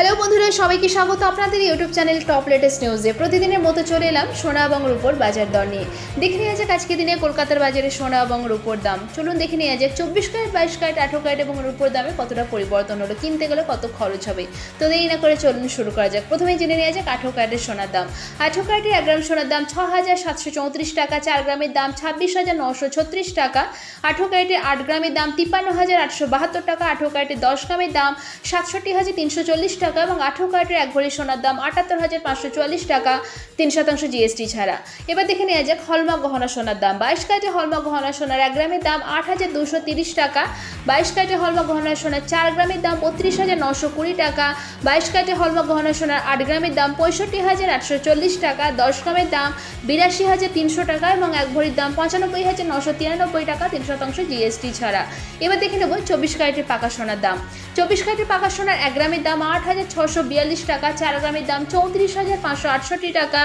Hello বন্ধুরা, সবাইকে স্বাগত আপনাদের ইউটিউব চ্যানেল টপ লেটেস্ট নিউজে প্রতিদিনের মতো চলে এলাম সোনা এবং রূপোর বাজার দর নিয়ে। দেখে নেওয়া যাক আজকে দিনে কলকাতার বাজারে সোনা এবং রূপোর দাম। চলুন দেখে নেওয়া যাক, চব্বিশ ক্যারেট, বাইশ ক্যারেট, আঠেরো ক্যারেট এবং রূপোর দামে কতটা পরিবর্তন হলো, কিনতে গেলে কত খরচ হবে? তো দেরি না করে চলুন শুরু করা যাক। প্রথমে জেনে নেওয়া যাক আঠেরো ক্যারেটের সোনার দাম। আঠেরো ক্যারেটের এক গ্রাম সোনার দাম ছ হাজার সাতশো চৌত্রিশ টাকা, চার গ্রামের দাম ছাব্বিশ হাজার নশো ছত্রিশ টাকা। আঠেরো ক্যারেটের আট গ্রামের দাম তিপ্পান্ন হাজার আটশো বাহাত্তর টাকা, আঠেরো ক্যারেটের দশ গ্রামের দাম সাতষট্টি হাজার তিনশো চল্লিশ টাকা। এবং আঠেরো ক্যারেটের এক ভরি সোনার দাম আটাত্তর হাজার পাঁচশো চুয়াল্লিশ টাকা, তিন শতাংশ জিএসটি ছাড়া। এবার দেখে নেওয়া যাক হলমার্ক গহনা সোনার দাম। বাইশ ক্যারেটের হলমার্ক গহনা সোনার এক গ্রামের দাম আট হাজার দুশো তিরিশ টাকা, বাইশ ক্যারেটের হলমার্ক গহনা সোনার চার গ্রামের দাম বত্রিশ হাজার নশো কুড়ি টাকা, বাইশ ক্যারেটের হলমার্ক গহনা সোনার আট গ্রামের দাম পঁয়ষট্টি হাজার আটশো চল্লিশ টাকা, দশ গ্রামের দাম বিরাশি হাজার তিনশো টাকা এবং এক ভরির দাম পঁচানব্বই হাজার নশো তিরানব্বই টাকা, তিন শতাংশ জিএসটি ছাড়া। এবার দেখে নেব চব্বিশ ক্যারেটের পাকা সোনার দাম। চব্বিশ ক্যারেটের পাকা সোনার এক গ্রামের দাম আট হাজার ছশো বিয়াল্লিশ টাকা, চার গ্রামের দাম চৌত্রিশ হাজার পাঁচশো আটষট্টি টাকা,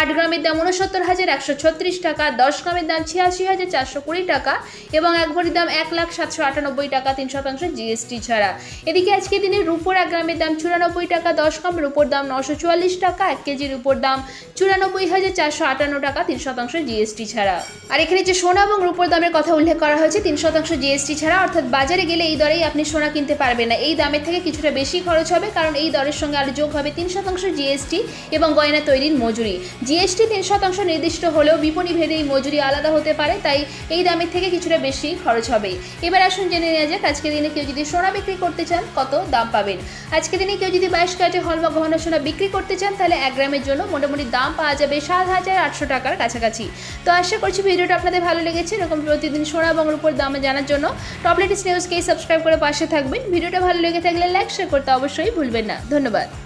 আট গ্রামের দাম উনসত্তর হাজার একশো ছত্রিশ টাকা, দশ গ্রামের দাম ছিয়াশি হাজার চারশো কুড়ি টাকা এবং এক ভরির দাম এক লাখ সাতশো আটানব্বই টাকা, তিন শতাংশ জিএসটি ছাড়া। এদিকে আজকে দিনে রুপোর এক গ্রামের দাম চুরানব্বই টাকা, দশ গ্রাম রুপোর দাম নশো চুয়াল্লিশ টাকা, এক কেজির উপর দাম চুরানব্বই হাজার চারশো আটান্ন টাকা, তিন শতাংশ জিএসটি ছাড়া। আর এখানে যে সোনা এবং রুপোর দামের কথা উল্লেখ করা হয়েছে, তিন শতাংশ জিএসটি ছাড়া, অর্থাৎ বাজারে গেলে এই দরেই আপনি সোনা কিনতে পারবেন না। এই দামের থেকে কিছুটা বেশি খরচ হবে, কারণ এই দরের সঙ্গে আরও যোগ হবে তিন শতাংশ জিএসটি এবং গয়না তৈরির মজুরি। জিএসটি তিন শতাংশ নির্দিষ্ট হলেও বিপণী ভেদে এই মজুরি আলাদা হতে পারে, তাই এই দামের থেকে কিছুটা বেশি খরচ হবে। এবার আসুন জেনে নেওয়া যাক আজকে দিনে কেউ যদি সোনা বিক্রি করতে চান, কত দাম পাবেন? আজকে দিনে কেউ যদি বাইশ ক্যারেটে বা গহনা সোনা বিক্রি করতে চান, তাহলে এক গ্রামের জন্য মোটামুটি দাম পাওয়া যাবে সাত হাজার আটশো টাকার কাছাকাছি। তো আশা করছি ভিডিওটা আপনাদের ভালো লেগেছে। এরকম প্রতিদিন সোনা এবং রূপোর দাম জানার জন্য টপ লেটেস্ট নিউজকেই সাবস্ক্রাইব করে পাশে থাকবেন। ভিডিওটা ভালো লেগে থাকলে লাইক, শেয়ার করতে অবশ্যই ভুলবেন না। ধন্যবাদ।